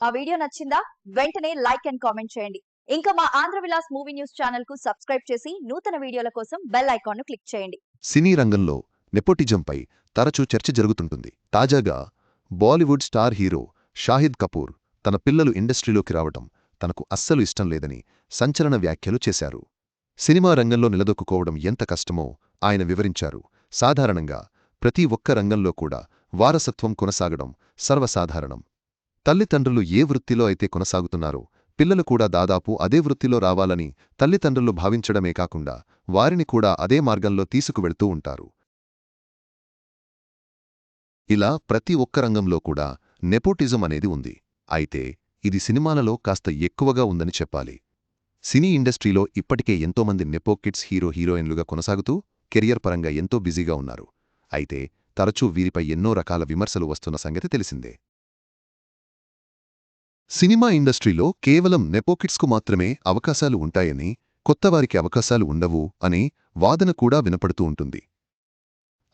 ఆ వీడియో నచ్చిందా? వెంటనే లైక్ అండ్ కామెంట్ చేయండి. ఇంకా మా ఆంధ్ర విలాస్ మూవీ న్యూస్ ఛానల్కు సబ్స్క్రైబ్ చేసి నూతన వీడియోల కోసం బెల్ ఐకాన్ను క్లిక్ చేయండి. సినీ రంగంలో నెపోటిజంపై తరచూ చర్చ జరుగుతుంటుంది. తాజాగా బాలీవుడ్ స్టార్ హీరో షాహిద్ కపూర్ తన పిల్లలు ఇండస్ట్రీలోకి రావటం తనకు అస్సలు ఇష్టం లేదని సంచలన వ్యాఖ్యలు చేశారు. సినిమా రంగంలో నిలదొక్కుకోవడం ఎంత కష్టమో ఆయన వివరించారు. సాధారణంగా ప్రతి ఒక్క రంగంలో కూడా వారసత్వం కొనసాగడం సర్వసాధారణం. తల్లిదండ్రులు ఏ వృత్తిలో అయితే కొనసాగుతున్నారో పిల్లలు కూడా దాదాపు అదే వృత్తిలో రావాలని తల్లిదండ్రులు భావించడమే కాకుండా వారిని కూడా అదే మార్గంలో తీసుకువెళ్తూ ఉంటారు. ఇలా ప్రతి ఒక్క రంగంలో కూడా నెపోటిజం అనేది ఉంది. అయితే ఇది సినిమాలలో కాస్త ఎక్కువగా ఉందని చెప్పాలి. సినీ ఇండస్ట్రీలో ఇప్పటికే ఎంతోమంది నెపోకిడ్స్ హీరో హీరోయిన్లుగా కొనసాగుతూ కెరియర్ పరంగా ఎంతో బిజీగా ఉన్నారు. అయితే తరచూ వీరిపై ఎన్నో రకాల విమర్శలు వస్తున్న సంగతి తెలిసిందే. సినిమా ఇండస్ట్రీలో కేవలం నెపోకిట్స్కు మాత్రమే అవకాశాలు ఉంటాయని కొత్తవారికి అవకాశాలు ఉండవు అని వాదన కూడా వినపడుతూ ఉంటుంది.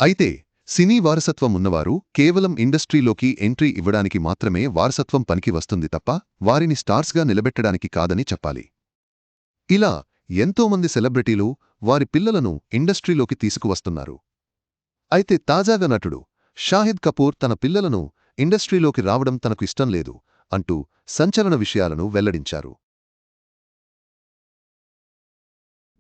అయితే సినీ వారసత్వం ఉన్నవారు కేవలం ఇండస్ట్రీలోకి ఎంట్రీ ఇవ్వడానికి మాత్రమే వారసత్వం పనికి వస్తుంది తప్ప వారిని స్టార్స్గా నిలబెట్టడానికి కాదని చెప్పాలి. ఇలా ఎంతోమంది సెలబ్రిటీలు వారి పిల్లలను ఇండస్ట్రీలోకి తీసుకువస్తున్నారు. అయితే తాజాగా నటుడు షాహిద్ కపూర్ తన పిల్లలను ఇండస్ట్రీలోకి రావడం తనకు ఇష్టం లేదు. అంటూ సంచలన విషయాలను వెల్లడించారు.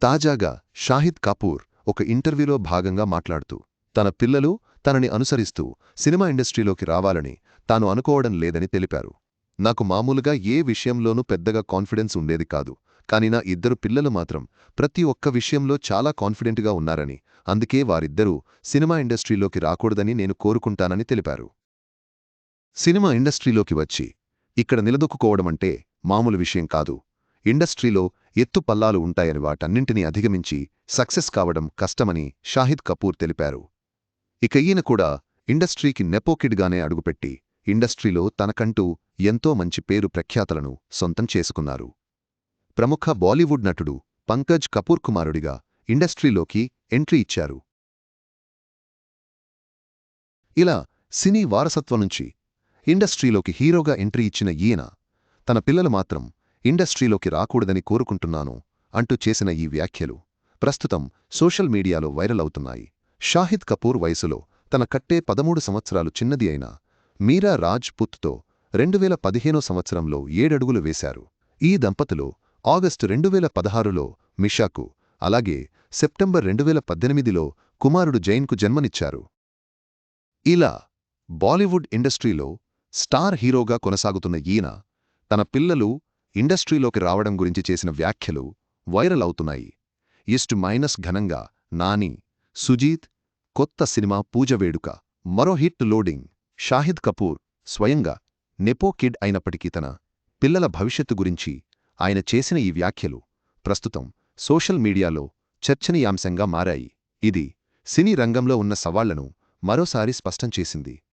తాజాగా షాహిద్ కపూర్ ఒక ఇంటర్వ్యూలో భాగంగా మాట్లాడుతూ తన పిల్లలు తనని అనుసరిస్తూ సినిమా ఇండస్ట్రీలోకి రావాలని తాను అనుకోవడం లేదని తెలిపారు. నాకు మామూలుగా ఏ విషయంలోనూ పెద్దగా కాన్ఫిడెన్స్ ఉండేది కాదు కాని నా ఇద్దరు పిల్లలు మాత్రం ప్రతి ఒక్క విషయంలో చాలా కాన్ఫిడెంట్గా ఉన్నారని అందుకే వారిద్దరూ సినిమా ఇండస్ట్రీలోకి రాకూడదని నేను కోరుకుంటానని తెలిపారు. సినిమా ఇండస్ట్రీలోకి వచ్చి ఇక్కడ నిలదొక్కుకోవడమంటే మామూలు విషయం కాదు. ఇండస్ట్రీలో ఎత్తు పల్లాలు ఉంటాయని వాటన్నింటినీ అధిగమించి సక్సెస్ కావడం కష్టమని షాహిద్ కపూర్ తెలిపారు. ఇక ఈయన కూడా ఇండస్ట్రీకి నెపోకిడ్గానే అడుగుపెట్టి ఇండస్ట్రీలో తనకంటూ ఎంతో మంచి పేరు ప్రఖ్యాతలను సొంతం చేసుకున్నారు. ప్రముఖ బాలీవుడ్ నటుడు పంకజ్ కపూర్ కుమారుడిగా ఇండస్ట్రీలోకి ఎంట్రీ ఇచ్చారు. ఇలా సినీ వారసత్వం నుంచి ఇండస్ట్రీలోకి హీరోగా ఎంట్రీ ఇచ్చిన ఈయన తన పిల్లలు మాత్రం ఇండస్ట్రీలోకి రాకూడదని కోరుకుంటున్నాను అంటూ చేసిన ఈ వ్యాఖ్యలు ప్రస్తుతం సోషల్ మీడియాలో వైరల్ అవుతున్నాయి. షాహిద్ కపూర్ వయసులో తన కట్టే పదమూడు సంవత్సరాలు చిన్నది అయిన మీరా రాజ్ పుత్తో రెండువేల పదిహేనో సంవత్సరంలో ఏడడుగులు వేశారు. ఈ దంపతులు ఆగస్టు రెండువేల పదహారులో మిషాకు అలాగే సెప్టెంబర్ రెండువేల పద్దెనిమిదిలో కుమారుడు జైన్కు జన్మనిచ్చారు. ఇలా బాలీవుడ్ ఇండస్ట్రీలో స్టార్ హీరోగా కొనసాగుతున్న ఈయన తన పిల్లలు ఇండస్ట్రీలోకి రావడం గురించి చేసిన వ్యాఖ్యలు వైరల్ అవుతున్నాయి. ఇస్ట్ మైనస్ ఘనంగా నాని సుజీత్ కొత్త సినిమా పూజ వేడుక మరో హిట్ లోడింగ్ షాహిద్ కపూర్ స్వయంగా నెపో కిడ్ అయినప్పటికీ తన పిల్లల భవిష్యత్తు గురించి ఆయన చేసిన ఈ వ్యాఖ్యలు ప్రస్తుతం సోషల్ మీడియాలో చర్చనీయాంశంగా మారాయి. ఇది సినీ రంగంలో ఉన్న సవాళ్ళను మరోసారి స్పష్టం చేసింది.